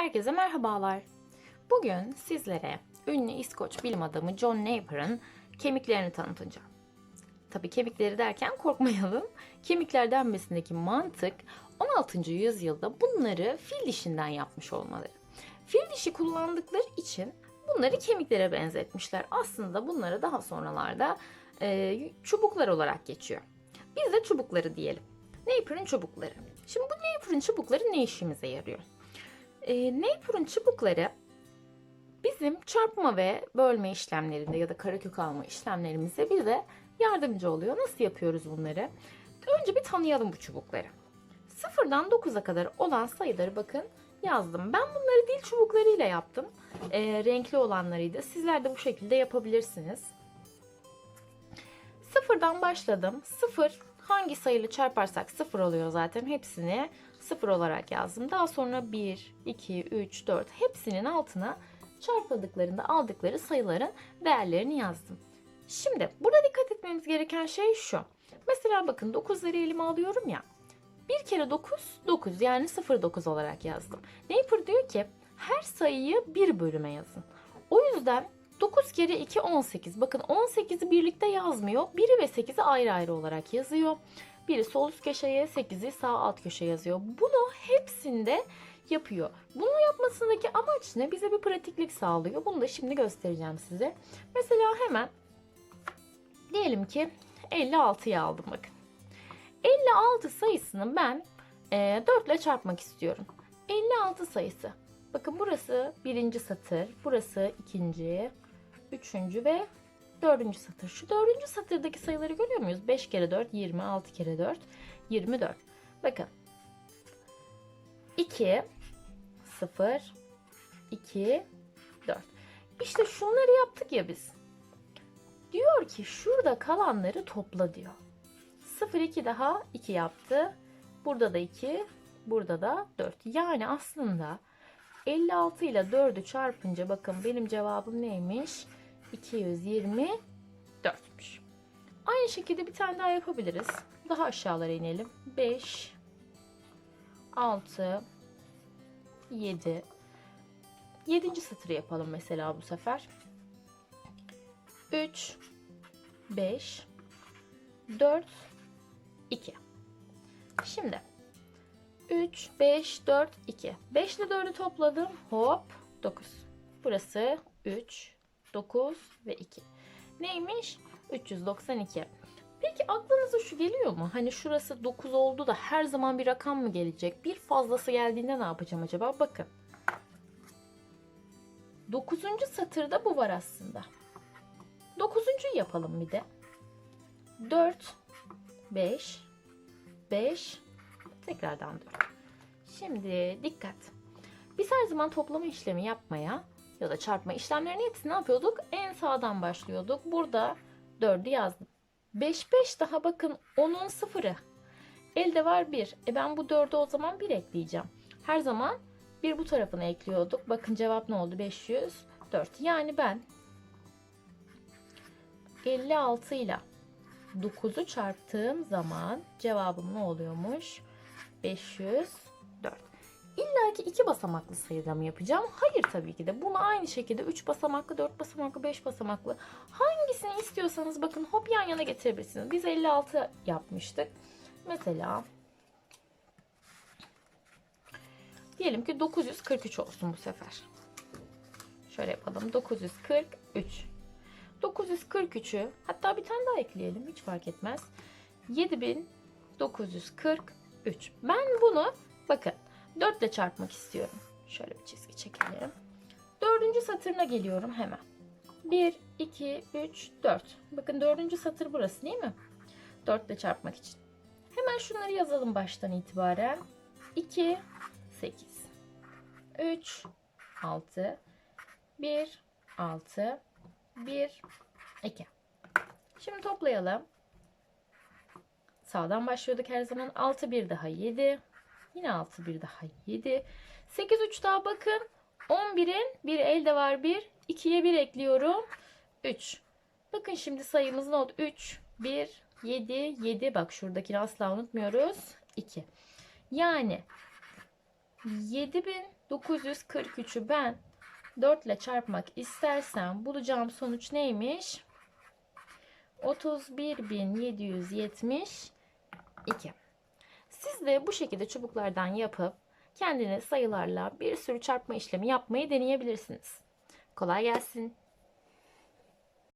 Herkese merhabalar. Bugün sizlere ünlü İskoç bilim adamı John Napier'ın kemiklerini tanıtacağım. Tabi kemikleri derken korkmayalım. Kemikler denmesindeki mantık 16. yüzyılda bunları fil dişinden yapmış olmaları. Fil dişi kullandıkları için bunları kemiklere benzetmişler. Aslında bunlara daha sonralarda e, çubuklar olarak geçiyor. Biz de çubukları diyelim. Napier'ın çubukları. Şimdi bu Napier'ın çubukları ne işimize yarıyor? E, Napier'ın çubukları bizim çarpma ve bölme işlemlerinde ya da karekök alma işlemlerimize bize yardımcı oluyor. Nasıl yapıyoruz bunları? Önce bir tanıyalım bu çubukları. Sıfırdan 9'a kadar olan sayıları bakın yazdım. Ben bunları dil çubuklarıyla yaptım. E, renkli olanlarıydı. Sizler de bu şekilde yapabilirsiniz. Sıfırdan başladım. Sıfır hangi sayıyla çarparsak sıfır oluyor zaten. Hepsini sıfır olarak yazdım. Daha sonra 1, 2, 3, 4 hepsinin altına çarpıldıklarında aldıkları sayıların değerlerini yazdım. Şimdi burada dikkat etmemiz gereken şey şu. Mesela bakın 9'ları elime alıyorum ya. Bir kere 9, 9 yani 0,9 olarak yazdım. Napier diyor ki her sayıyı bir bölüme yazın. O yüzden 9 kere 2 18. Bakın 18'i birlikte yazmıyor. 1'i ve 8'i ayrı ayrı olarak yazıyor. Biri sol üst köşeye, 8'i sağ alt köşeye yazıyor. Bunu hepsinde yapıyor. Bunu yapmasındaki amaç ne? Bize bir pratiklik sağlıyor. Bunu da şimdi göstereceğim size. Mesela hemen diyelim ki 56'yı aldım bakın. 56 sayısını ben e, 4 ile çarpmak istiyorum. 56 sayısı. Bakın burası birinci satır, burası ikinci, üçüncü ve dördüncü satır. Şu dördüncü satırdaki sayıları görüyor muyuz? 5 kere 4, 20, 6 kere 4, 24. Bakın. 2, 0, 2, 4. İşte şunları yaptık ya biz. Diyor ki şurada kalanları topla diyor. 0, 2 daha 2 yaptı. Burada da 2, burada da 4. Yani aslında 56 ile 4'ü çarpınca bakın benim cevabım neymiş? 224'müş. Aynı şekilde bir tane daha yapabiliriz. Daha aşağılara inelim. 5 6 7 7. satırı yapalım mesela bu sefer. 3 5 4 2 Şimdi 3, 5, 4, 2. 5 ile 4'ü topladım. Hop 9. Burası 3, 9 ve 2. Neymiş? 392. Peki aklınıza şu geliyor mu? Hani şurası 9 oldu da her zaman bir rakam mı gelecek? Bir fazlası geldiğinde ne yapacağım acaba? Bakın. 9. satırda bu var aslında. 9. yapalım bir de. 4, 5, 5, Tekrardan 4. Şimdi dikkat. Biz her zaman toplama işlemi yapmaya ya da çarpma işlemlerini hepsini ne yapıyorduk? En sağdan başlıyorduk. Burada 4'ü yazdım. 5 5 daha bakın 10'un sıfırı. Elde var 1. E ben bu 4'e o zaman 1 ekleyeceğim. Her zaman bir bu tarafına ekliyorduk. Bakın cevap ne oldu? 504. Yani ben 56 ile 9'u çarptığım zaman cevabım ne oluyormuş? 504. İlla ki iki basamaklı sayıda yapacağım? Hayır tabii ki de. Bunu aynı şekilde 3 basamaklı, 4 basamaklı, 5 basamaklı hangisini istiyorsanız bakın hop yan yana getirebilirsiniz. Biz 56 yapmıştık. Mesela diyelim ki 943 olsun bu sefer. Şöyle yapalım. 943. 943'ü hatta bir tane daha ekleyelim. Hiç fark etmez. 7940 3. Ben bunu bakın 4 ile çarpmak istiyorum. Şöyle bir çizgi çekelim. Dördüncü satırına geliyorum hemen. 1, 2, 3, 4. Bakın dördüncü satır burası değil mi? 4 ile çarpmak için. Hemen şunları yazalım baştan itibaren. 2, 8. 3, 6. 1, 6. 1, 2. Şimdi toplayalım. Sağdan başlıyorduk her zaman. 6 bir daha 7. Yine 6 bir daha 7. 8 3 daha bakın. 11'in bir elde var 1. 2'ye 1 ekliyorum. 3. Bakın şimdi sayımız ne oldu? 3, 1, 7, 7. Bak şuradakini asla unutmuyoruz. 2. Yani 7943'ü ben 4 ile çarpmak istersem bulacağım sonuç neymiş? 31772. Siz de bu şekilde çubuklardan yapıp kendiniz sayılarla bir sürü çarpma işlemi yapmayı deneyebilirsiniz. Kolay gelsin.